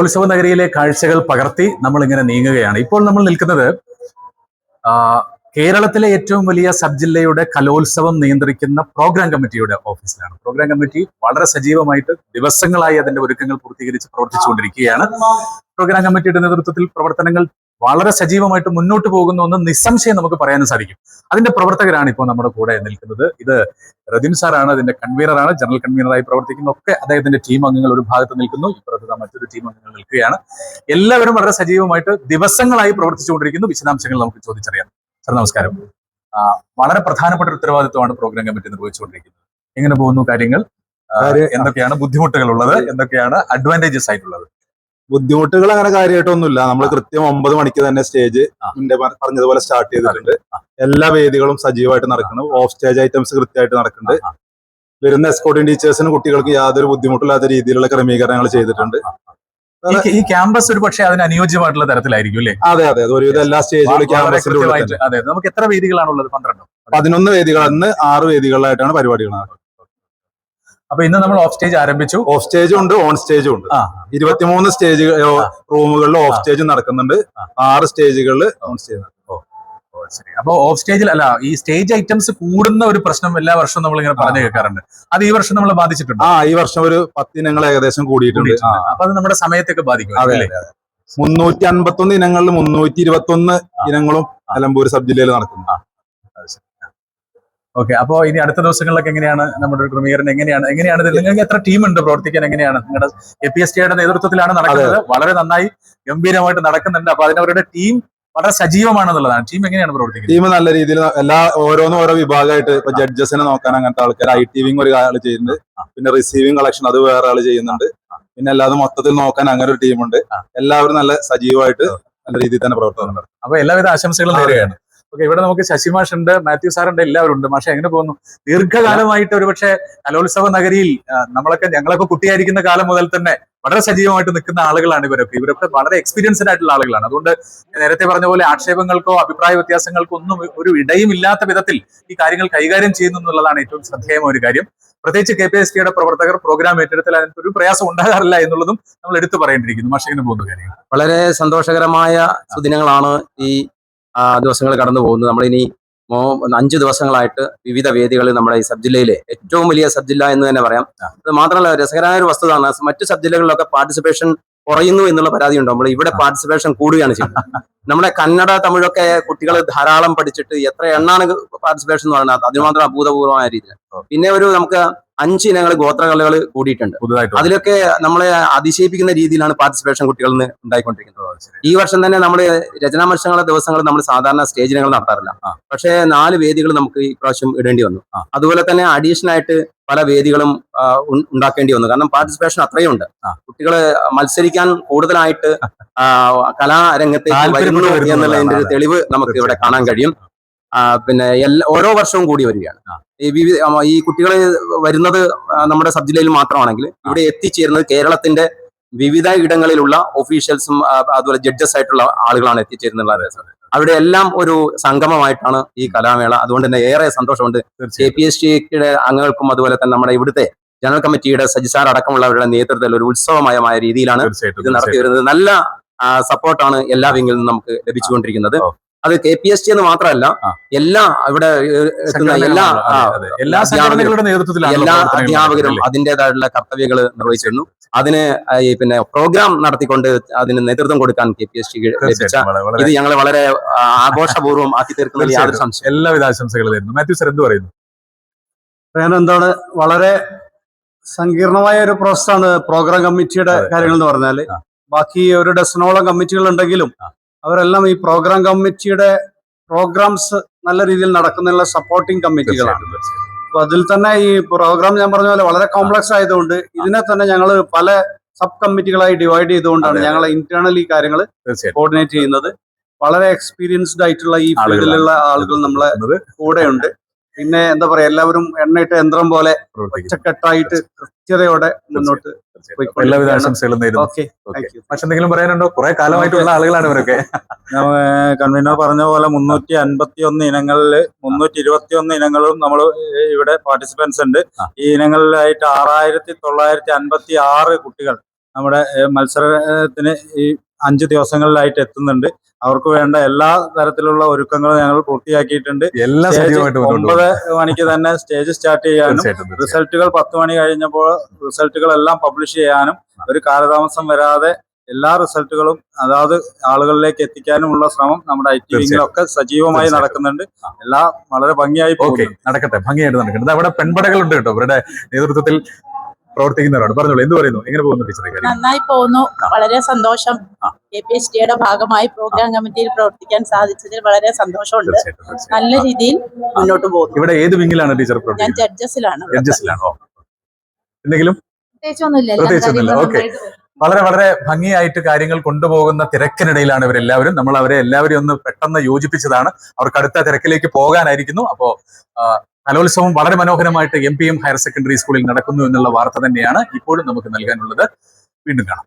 ഉത്സവ നഗരിയിലെ കാഴ്ചകൾ പകർത്തി നമ്മൾ ഇങ്ങനെ നീങ്ങുകയാണ്. ഇപ്പോൾ നമ്മൾ നിൽക്കുന്നത് കേരളത്തിലെ ഏറ്റവും വലിയ സബ് ജില്ലയുടെ കലോത്സവം നിയന്ത്രിക്കുന്ന പ്രോഗ്രാം കമ്മിറ്റിയുടെ ഓഫീസിലാണ്. പ്രോഗ്രാം കമ്മിറ്റി വളരെ സജീവമായിട്ട് ദിവസങ്ങളായി അതിന്റെ ഒരുക്കങ്ങൾ പൂർത്തീകരിച്ച് പ്രവർത്തിച്ചുകൊണ്ടിരിക്കുകയാണ്. പ്രോഗ്രാം കമ്മിറ്റിയുടെ നേതൃത്വത്തിൽ പ്രവർത്തനങ്ങൾ വളരെ സജീവമായിട്ട് മുന്നോട്ട് പോകുന്നു എന്ന് നിസ്സംശയം നമുക്ക് പറയാനും സാധിക്കും. അതിന്റെ പ്രവർത്തകരാണ് ഇപ്പോൾ നമ്മുടെ കൂടെ നിൽക്കുന്നത്. ഇത് റദിം സാറാണ് അതിന്റെ കൺവീനറാണ് ജനറൽ കൺവീനറായി പ്രവർത്തിക്കുന്ന. ഒക്കെ അദ്ദേഹത്തിന്റെ ടീം അംഗങ്ങൾ ഒരു ഭാഗത്ത് നിൽക്കുന്നു. ഇപ്പുറത്ത് മറ്റൊരു ടീം അംഗങ്ങൾ നിൽക്കുകയാണ്. എല്ലാവരും വളരെ സജീവമായിട്ട് ദിവസങ്ങളായി പ്രവർത്തിച്ചുകൊണ്ടിരിക്കുന്നു. വിശദാംശങ്ങൾ നമുക്ക് ചോദിച്ചറിയാം. സാർ നമസ്കാരം. വളരെ പ്രധാനപ്പെട്ട ഒരു ഉത്തരവാദിത്വമാണ് പ്രോഗ്രാം കമ്മിറ്റി നിർവഹിച്ചുകൊണ്ടിരിക്കുന്നത്. എങ്ങനെ പോകുന്നു കാര്യങ്ങൾ? കാര്യ- എന്തൊക്കെയാണ് ബുദ്ധിമുട്ടുകൾ ഉള്ളത്? എന്തൊക്കെയാണ് അഡ്വാന്റേജസ് ആയിട്ടുള്ളത്? ബുദ്ധിമുട്ടുകൾ അങ്ങനെ കാര്യമായിട്ടൊന്നുമില്ല നമ്മൾ കൃത്യം ഒമ്പത് മണിക്ക് തന്നെ സ്റ്റേജ് എന്റെ പറഞ്ഞതുപോലെ സ്റ്റാർട്ട് ചെയ്തിട്ടുണ്ട്. എല്ലാ വേദികളും സജീവമായിട്ട് നടക്കുന്നു. ഓഫ് സ്റ്റേജ് ഐറ്റംസ് കൃത്യമായിട്ട് നടക്കുന്നുണ്ട്. വരുന്ന എസ്കോട്ടിംഗ് ടീച്ചേഴ്സിനും കുട്ടികൾക്ക് യാതൊരു ബുദ്ധിമുട്ടില്ലാത്ത രീതിയിലുള്ള ക്രമീകരണങ്ങൾ ചെയ്തിട്ടുണ്ട്. ഈ- ക്യാമ്പസ് ഒരു പക്ഷേ അതിന് അനുയോജ്യമായിട്ടുള്ള തരത്തിലായിരിക്കും അല്ലേ? അതെ അതെ. ഒരുവിധം എല്ലാ സ്റ്റേജുകളും ക്യാമ്പസിലുള്ള ക്യാമ്പസിന്റെ. അതെ. നമുക്ക് എത്ര വേദികളാണുള്ളത്? പന്ത്രണ്ടോ? പതിനൊന്ന് വേദികൾ. അന്ന് ആറ് വേദികളിലായിട്ടാണ് പരിപാടികൾ നടക്കുന്നത്. അപ്പൊ ഇന്ന് നമ്മൾ ഓഫ് സ്റ്റേജ് ആരംഭിച്ചു. ഓഫ് സ്റ്റേജും ഉണ്ട് ഓൺ സ്റ്റേജും ഉണ്ട്. ഇരുപത്തിമൂന്ന് സ്റ്റേജ് റൂമുകളിൽ ഓഫ്. സ്റ്റേജ് നടക്കുന്നുണ്ട്. ആറ് സ്റ്റേജുകളിൽ ഓൺ സ്റ്റേജ് അപ്പൊ ഓഫ് സ്റ്റേജിൽ അല്ല ഈ സ്റ്റേജ് ഐറ്റംസ് കൂടുന്ന ഒരു പ്രശ്നം എല്ലാ വർഷവും നമ്മൾ ഇങ്ങനെ പറഞ്ഞു. കേൾക്കാറുണ്ട്. അത് ഈ വർഷം നമ്മൾ ബാധിച്ചിട്ടുണ്ട്. ആ ഈ വർഷം ഒരു പത്തിനങ്ങൾ ഏകദേശം കൂടിയിട്ടുണ്ട്. അപ്പൊ അത് നമ്മുടെ സമയത്തൊക്കെ ബാധിക്കും മുന്നൂറ്റി അൻപത്തി ഒന്ന് ഇനങ്ങളിൽ മുന്നൂറ്റി ഇരുപത്തി ഒന്ന് ഇനങ്ങളും നിലമ്പൂർ സബ് ജില്ലയിൽ നടക്കുന്നു. ഓക്കെ അപ്പൊ ഇനി അടുത്ത ദിവസങ്ങളിലൊക്കെ എങ്ങനെയാണ് നമ്മുടെ ക്രമീകരണം എങ്ങനെയാണ്? എങ്ങനെയാണ് നിങ്ങൾക്ക് എത്ര ടീം ഉണ്ട് പ്രവർത്തിക്കാൻ എങ്ങനെയാണ്? നിങ്ങളുടെ എ പി എസ് ടിയുടെ നേതൃത്വത്തിലാണ് നടക്കുന്നത്. വളരെ നന്നായി ഗംഭീരമായിട്ട് നടക്കുന്നുണ്ട്. അപ്പൊ അതിനവരുടെ ടീം വളരെ സജീവമാണെന്നുള്ളതാണ്. ടീം എങ്ങനെയാണ് പ്രവർത്തിക്കുന്നത്? ടീം നല്ല രീതിയിൽ എല്ലാ ഓരോന്നും ഓരോ വിഭാഗമായിട്ട് ഇപ്പൊ ജഡ്ജസിനെ നോക്കാൻ അങ്ങനത്തെ ആൾക്കാർ ഐ ടി വിങ് ഒരു ആൾ ചെയ്യുന്നുണ്ട്. പിന്നെ റിസീവിംഗ് കളക്ഷൻ അത് വേറെ ആൾ ചെയ്യുന്നുണ്ട്. പിന്നെ അല്ലാതെ മൊത്തത്തിൽ നോക്കാൻ അങ്ങനെ ഒരു ടീമുണ്ട്. എല്ലാവരും നല്ല സജീവമായിട്ട് നല്ല രീതിയിൽ തന്നെ പ്രവർത്തനം നടത്തും. അപ്പൊ എല്ലാവിധ ആശംസകളും നേരെയാണ് നേരുകയാണ്. ഓക്കെ ഇവിടെ നമുക്ക് ശശിമാഷ് ഉണ്ട് മാത്യു സാറുണ്ട് എല്ലാവരും ഉണ്ട് മാഷെ എങ്ങനെ പോകുന്നു? ദീർഘകാലമായിട്ട് ഒരുപക്ഷെ കലോത്സവ നഗരിയിൽ നമ്മളൊക്കെ ഞങ്ങളൊക്കെ കുട്ടിയായിരിക്കുന്ന കാലം മുതൽ തന്നെ വളരെ സജീവമായിട്ട് നിൽക്കുന്ന ആളുകളാണ് ഇവരൊക്കെ. ഇവരൊക്കെ വളരെ എക്സ്പീരിയൻസ്ഡ് ആയിട്ടുള്ള ആളുകളാണ്. അതുകൊണ്ട് നേരത്തെ പറഞ്ഞ പോലെ ആക്ഷേപങ്ങൾക്കോ അഭിപ്രായ വ്യത്യാസങ്ങൾക്കോ ഒന്നും ഒരു ഇടയും ഇല്ലാത്ത വിധത്തിൽ ഈ കാര്യങ്ങൾ കൈകാര്യം ചെയ്യുന്നു എന്നുള്ളതാണ് ഏറ്റവും ശ്രദ്ധേയമായ ഒരു കാര്യം. പ്രത്യേകിച്ച് കെ പി എസ് ടിയുടെ പ്രവർത്തകർ പ്രോഗ്രാം ഏറ്റെടുത്താൽ അതിന് ഒരു പ്രയാസം ഉണ്ടാകാറില്ല എന്നുള്ളതും നമ്മൾ എടുത്തു പറയേണ്ടിയിരിക്കുന്നു. മാഷെ എങ്ങനെ പോകുന്ന കാര്യങ്ങൾ? വളരെ സന്തോഷകരമായ സുദിനങ്ങളാണ് ഈ ദിവസങ്ങൾ കടന്നു പോകുന്നത്. നമ്മളിനി മോ അഞ്ച് ദിവസങ്ങളായിട്ട് വിവിധ വേദികളിൽ നമ്മുടെ ഈ സബ് ജില്ലയിലെ ഏറ്റവും വലിയ സബ് ജില്ല എന്ന് തന്നെ പറയാം. അത് മാത്രമല്ല രസകരമായ ഒരു വസ്തുതയാണ് മറ്റു സബ് ജില്ലകളിലൊക്കെ പാർട്ടിസിപ്പേഷൻ കുറയുന്നു എന്നുള്ള പരാതി ഉണ്ട് നമ്മൾ ഇവിടെ പാർട്ടിസിപ്പേഷൻ കൂടുകയാണ് ചെയ്യുന്നത്. നമ്മുടെ കന്നഡ തമിഴൊക്കെ കുട്ടികൾ ധാരാളം പഠിച്ചിട്ട് എത്ര എണ്ണാണ് പാർട്ടിസിപ്പേഷൻ എന്ന് പറയുന്നത്? അതിനുമാത്രം അഭൂതപൂർവമായ രീതിയിൽ പിന്നെ ഒരു നമുക്ക് അഞ്ച് ഇനങ്ങൾ ഗോത്രകലകൾ കൂടിയിട്ടുണ്ട്. അതിലൊക്കെ നമ്മളെ അതിശയിപ്പിക്കുന്ന രീതിയിലാണ് പാർട്ടിസിപ്പേഷൻ കുട്ടികളിൽ നിന്ന് ഉണ്ടായിക്കൊണ്ടിരിക്കുന്നത്. ഈ വർഷം തന്നെ നമ്മൾ രചനാ മത്സരങ്ങളുടെ ദിവസങ്ങൾ നമ്മൾ സാധാരണ സ്റ്റേജ് ഇനങ്ങൾ നടത്താറില്ല. പക്ഷേ നാല് വേദികൾ നമുക്ക് ഇപ്രാവശ്യം ഇടേണ്ടി വന്നു. അതുപോലെ തന്നെ അഡീഷണൽ ആയിട്ട് പല വേദികളും ഉണ്ടാക്കേണ്ടി വന്നു. കാരണം പാർട്ടിസിപ്പേഷൻ അത്രയും ഉണ്ട്. കുട്ടികൾ മത്സരിക്കാൻ കൂടുതലായിട്ട് കലാരംഗത്തെ കലാരംഗത്തേക്ക് വരുന്നു എന്നുള്ളതിന്റെ ഒരു തെളിവ് നമുക്ക് ഇവിടെ കാണാൻ കഴിയും. പിന്നെ എല്ലാ ഓരോ വർഷവും കൂടി വരികയാണ്. ഈ വിവിധ ഈ കുട്ടികൾ വരുന്നത് നമ്മുടെ സബ് ജില്ലയിൽ മാത്രമാണെങ്കിൽ ഇവിടെ എത്തിച്ചേരുന്നത് കേരളത്തിന്റെ വിവിധ ഇടങ്ങളിലുള്ള ഒഫീഷ്യൽസും അതുപോലെ ജഡ്ജസ് ആയിട്ടുള്ള ആളുകളാണ് എത്തിച്ചേരുന്നത് അവിടെ എല്ലാം ഒരു സംഗമമായിട്ടാണ് ഈ കലാമേള. അതുകൊണ്ട് തന്നെ ഏറെ സന്തോഷമുണ്ട്. കെ പി എസ് ടിയുടെ അംഗങ്ങൾക്കും അതുപോലെ തന്നെ നമ്മുടെ ഇവിടുത്തെ ജനറൽ കമ്മിറ്റിയുടെ സജിസാർ അടക്കമുള്ളവരുടെ നേതൃത്വത്തിൽ ഒരു ഉത്സവമയമായ രീതിയിലാണ് ഇത് നടത്തി വരുന്നത് നല്ല സപ്പോർട്ടാണ് എല്ലാ വിംഗിൽ നിന്നും നമുക്ക് ലഭിച്ചുകൊണ്ടിരിക്കുന്നത്. അത് കെ പി എസ് ടി എന്ന് മാത്രമല്ല എല്ലാ ഇവിടെ എത്തുന്ന എല്ലാ. എല്ലാ അധ്യാപകരും- സംഘടനകളുടെ നേതൃത്വത്തിലാണ് എല്ലാ അധ്യാപകരും അതിന്റെതായിട്ടുള്ള കർത്തവ്യങ്ങൾ നിർവഹിച്ചിരുന്നു. അതിന് ഈ പിന്നെ പ്രോഗ്രാം നടത്തിക്കൊണ്ട് അതിന് നേതൃത്വം കൊടുക്കാൻ കെ പി എസ് ടി ലഭിച്ച ഇത് ഞങ്ങൾ വളരെ ആഘോഷപൂർവം ആക്കി തീർക്കുന്നതിൽ യാതൊരു സംശയം എല്ലാവിധ ആശംസകളും മാത്യു സർ എന്ത് പറയുന്നു? എന്താണ് വളരെ സങ്കീർണമായ ഒരു പ്രോസസ്സാണ് പ്രോഗ്രാം കമ്മിറ്റിയുടെ കാര്യങ്ങൾ എന്ന് പറഞ്ഞാൽ. ആ. ബാക്കി ഒരു ഡസനോളം കമ്മിറ്റികൾ ഉണ്ടെങ്കിലും അവരെല്ലാം ഈ പ്രോഗ്രാം കമ്മിറ്റിയുടെ പ്രോഗ്രാംസ് നല്ല രീതിയിൽ നടക്കുന്നതിനുള്ള സപ്പോർട്ടിംഗ് കമ്മിറ്റികളാണ്. അപ്പൊ അതിൽ തന്നെ ഈ പ്രോഗ്രാം ഞാൻ പറഞ്ഞ പോലെ വളരെ കോംപ്ലക്സ് ആയതുകൊണ്ട് ഇതിനെ തന്നെ ഞങ്ങൾ പല സബ് കമ്മിറ്റികളായി ഡിവൈഡ് ചെയ്തുകൊണ്ടാണ് ഞങ്ങൾ ഇന്റേണൽ ഈ കാര്യങ്ങൾ കോർഡിനേറ്റ് ചെയ്യുന്നത്. വളരെ എക്സ്പീരിയൻസ്ഡ് ആയിട്ടുള്ള ഈ ഫീൽഡിലുള്ള ആളുകൾ നമ്മളെ കൂടെയുണ്ട്. പിന്നെ എന്താ പറയാ എല്ലാവരും എണ്ണയിട്ട യന്ത്രം പോലെ. ഒറ്റക്കെട്ടായിട്ട് കൃത്യതയോടെ മുന്നോട്ട് എല്ലാവിധ ആശംസകളും നേരുന്നു. ഓക്കെ. ഓക്കെ. താങ്ക് പക്ഷെ എന്തെങ്കിലും പറയാനുണ്ടോ? കുറെ കാലമായിട്ടുള്ള ആളുകളാണ് ഇവരൊക്കെ. കൺവീനർ പറഞ്ഞ പോലെ മുന്നൂറ്റി അൻപത്തി ഒന്ന് ഇനങ്ങളിൽ മുന്നൂറ്റി ഇരുപത്തി ഒന്ന് ഇനങ്ങളും നമ്മൾ ഇവിടെ പാർട്ടിസിപ്പൻസ് ഉണ്ട്. ഈ ഇനങ്ങളിലായിട്ട് ആറായിരത്തി തൊള്ളായിരത്തി അൻപത്തി ആറ് കുട്ടികൾ നമ്മുടെ മത്സരത്തിന് ഈ അഞ്ച് ദിവസങ്ങളിലായിട്ട് എത്തുന്നുണ്ട്. അവർക്ക് വേണ്ട എല്ലാ തരത്തിലുള്ള ഒരുക്കങ്ങളും ഞങ്ങൾ പൂർത്തിയാക്കിയിട്ടുണ്ട്. എല്ലാ ഒമ്പത് മണിക്ക് തന്നെ സ്റ്റേജ് സ്റ്റാർട്ട് ചെയ്യാനും. റിസൾട്ടുകൾ പത്ത് മണി കഴിഞ്ഞപ്പോൾ റിസൾട്ടുകൾ എല്ലാം പബ്ലിഷ് ചെയ്യാനും ഒരു കാലതാമസം വരാതെ എല്ലാ റിസൾട്ടുകളും അതാത് ആളുകളിലേക്ക് എത്തിക്കാനുമുള്ള ശ്രമം നമ്മുടെ ഐ ടി ഒക്കെ വിങ്ങിലൊക്കെ സജീവമായി നടക്കുന്നുണ്ട്. എല്ലാം വളരെ ഭംഗിയായി നടക്കട്ടെ ഭംഗിയായിട്ട് നടക്കട്ടെ. അവിടെ പെൺപടകളുണ്ട് കേട്ടോ അവരുടെ നേതൃത്വത്തിൽ പ്രവർത്തിക്കുന്നവരാണ്. പറഞ്ഞോളൂ എന്ത് പറയുന്നു? എങ്ങനെ പോകുന്നു ടീച്ചറെ കാര്യം? നന്നായി പോകുന്നു. വളരെ സന്തോഷം. കെ പി എസ് ടിയുടെ ഭാഗമായി പ്രോഗ്രാം കമ്മിറ്റിയിൽ പ്രവർത്തിക്കാൻ സാധിച്ചതിൽ വളരെ സന്തോഷമുണ്ട്. നല്ല രീതിയിൽ മുന്നോട്ട് പോകുന്നു. ഇവിടെ ഏത് വിങ്ങിലാണ് ടീച്ചർ ഞാൻ ജഡ്ജസിലാണ് ജഡ്ജസിലാണോ എന്തെങ്കിലും? പ്രത്യേകിച്ചൊന്നുമില്ല ഓക്കേ. വളരെ വളരെ ഭംഗിയായിട്ട് കാര്യങ്ങൾ കൊണ്ടുപോകുന്ന തിരക്കിനിടയിലാണ് ഇവരെല്ലാവരും. നമ്മൾ അവരെ എല്ലാവരെയും ഒന്ന് പെട്ടെന്ന് യോജിപ്പിച്ചതാണ്. അവർക്ക് അടുത്ത തിരക്കിലേക്ക് പോകാനായിരിക്കുന്നു. അപ്പോ കലോത്സവം വളരെ മനോഹരമായിട്ട് M P M higher secondary സ്കൂളിൽ നടക്കുന്നു എന്നുള്ള വാർത്ത തന്നെയാണ് ഇപ്പോഴും നമുക്ക് നൽകാനുള്ളത്. വീണ്ടും കാണാം.